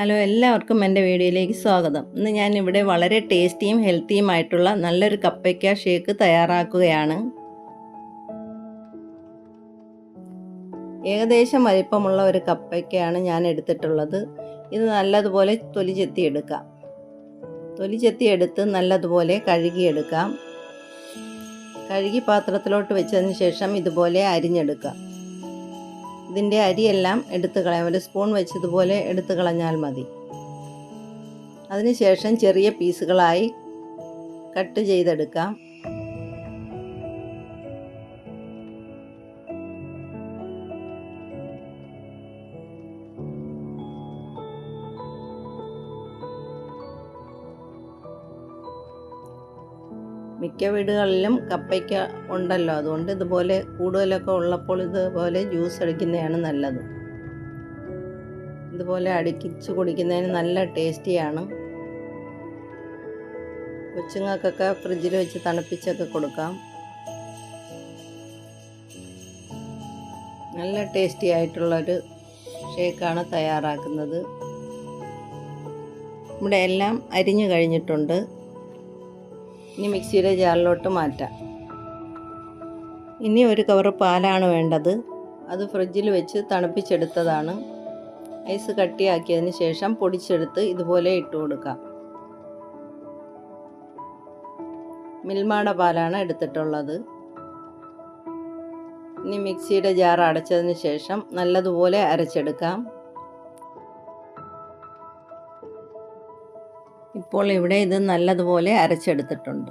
Hello എല്ലാവർക്കും എന്റെ വീഡിയോയിലേക്ക് സ്വാഗതം. ഇന്ന് ഞാൻ ഇവിടെ വളരെ ടേസ്റ്റിയും ഹെൽത്തിയുമായിട്ടുള്ള നല്ലൊരു കപ്പയ്ക്ക ഷേക്ക് തയ്യാറാക്കുകയാണ്. ഏകദേശം വലിപ്പമുള്ള ഒരു കപ്പയ്ക്കയാണ് ഞാൻ എടുത്തിട്ടുള്ളത്. ഇത് നല്ലതുപോലെ തൊലി ചെത്തിയെടുക്കാം തൊലി ചെത്തിയെടുത്ത് നല്ലതുപോലെ കഴുകിയെടുക്കാം. കഴുകി പാത്രത്തിലോട്ട് വെച്ചതിന് ശേഷം ഇതുപോലെ അരിഞ്ഞെടുക്കാം. ഇതിന്റെ അരിയെല്ലാം എടുത്ത് കളയാം. ഒരു സ്പൂൺ വെച്ചതുപോലെ എടുത്തു കളഞ്ഞാൽ മതി. അതിനുശേഷം ചെറിയ പീസുകളായി കട്ട് ചെയ്തെടുക്കാം. മിക്ക വീടുകളിലും കപ്പയ്ക്ക ഉണ്ടല്ലോ. അതുകൊണ്ട് ഇതുപോലെ കൂടുതലൊക്കെ ഉള്ളപ്പോൾ ഇതുപോലെ ജ്യൂസ് അടിക്കുന്നതാണ് നല്ലത്. ഇതുപോലെ അടിക്കിച്ച് കുടിക്കുന്നതിന് നല്ല ടേസ്റ്റിയാണ്. കൊച്ചുങ്ങൾക്കൊക്കെ ഫ്രിഡ്ജിൽ വെച്ച് തണുപ്പിച്ചൊക്കെ കൊടുക്കാം. നല്ല ടേസ്റ്റി ആയിട്ടുള്ളൊരു ഷേക്കാണ് തയ്യാറാക്കുന്നത്. ഇവിടെ എല്ലാം അരിഞ്ഞു കഴിഞ്ഞിട്ടുണ്ട്. ഇനി മിക്സിയുടെ ജാറിലോട്ട് മാറ്റാം. ഇനി ഒരു കവർ പാലാണ് വേണ്ടത്. അത് ഫ്രിഡ്ജിൽ വെച്ച് തണുപ്പിച്ചെടുത്തതാണ്. ഐസ് കട്ടിയാക്കിയതിന് ശേഷം പൊടിച്ചെടുത്ത് ഇതുപോലെ ഇട്ടു കൊടുക്കാം. മിൽമാട പാലാണ് എടുത്തിട്ടുള്ളത്. ഇനി മിക്സിയുടെ ജാർ അടച്ചതിന് ശേഷം നല്ലതുപോലെ അരച്ചെടുക്കാം. ഇപ്പോൾ ഇവിടെ ഇത് നല്ലതുപോലെ അരച്ചെടുത്തിട്ടുണ്ട്.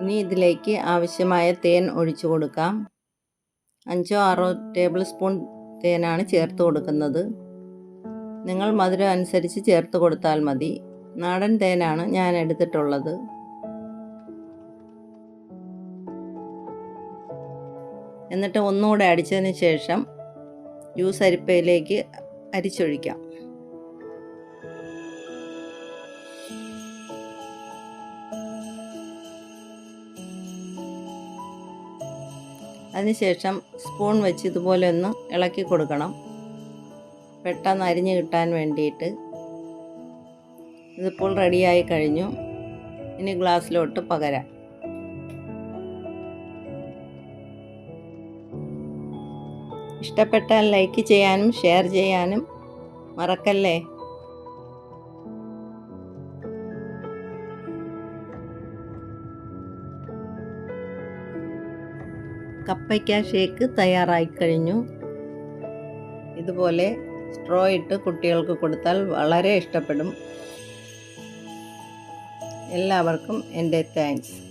ഇനി ഇതിലേക്ക് ആവശ്യമായ തേൻ ഒഴിച്ചു കൊടുക്കാം. അഞ്ചോ ആറോ ടേബിൾ സ്പൂൺ തേനാണ് ചേർത്ത് കൊടുക്കുന്നത്. നിങ്ങൾ മധുരം അനുസരിച്ച് ചേർത്ത് കൊടുത്താൽ മതി. നാടൻ തേനാണ് ഞാൻ എടുത്തിട്ടുള്ളത്. എന്നിട്ട് ഒന്നുകൂടെ അടിച്ചതിന് ശേഷം ജ്യൂസ് അരിപ്പയിലേക്ക് അരിച്ചൊഴിക്കാം. അതിനുശേഷം സ്പൂൺ വെച്ച് ഇതുപോലെ ഒന്ന് ഇളക്കി കൊടുക്കണം. പെട്ടെന്ന് അരിഞ്ഞ് കിട്ടാൻ വേണ്ടിയിട്ട്. ഇതിപ്പോൾ റെഡിയായി കഴിഞ്ഞു. ഇനി ഗ്ലാസ്സിലോട്ട് പകരാം. ഇഷ്ടപ്പെട്ടാൽ ലൈക്ക് ചെയ്യാനും ഷെയർ ചെയ്യാനും മറക്കല്ലേ? കപ്പയ്ക്ക ഷേക്ക് തയ്യാറായി കഴിഞ്ഞു ഇതുപോലെ സ്ട്രോ ഇട്ട് കുട്ടികൾക്ക് കൊടുത്താൽ വളരെ ഇഷ്ടപ്പെടും. എല്ലാവർക്കും എന്റെ താങ്ക്സ്.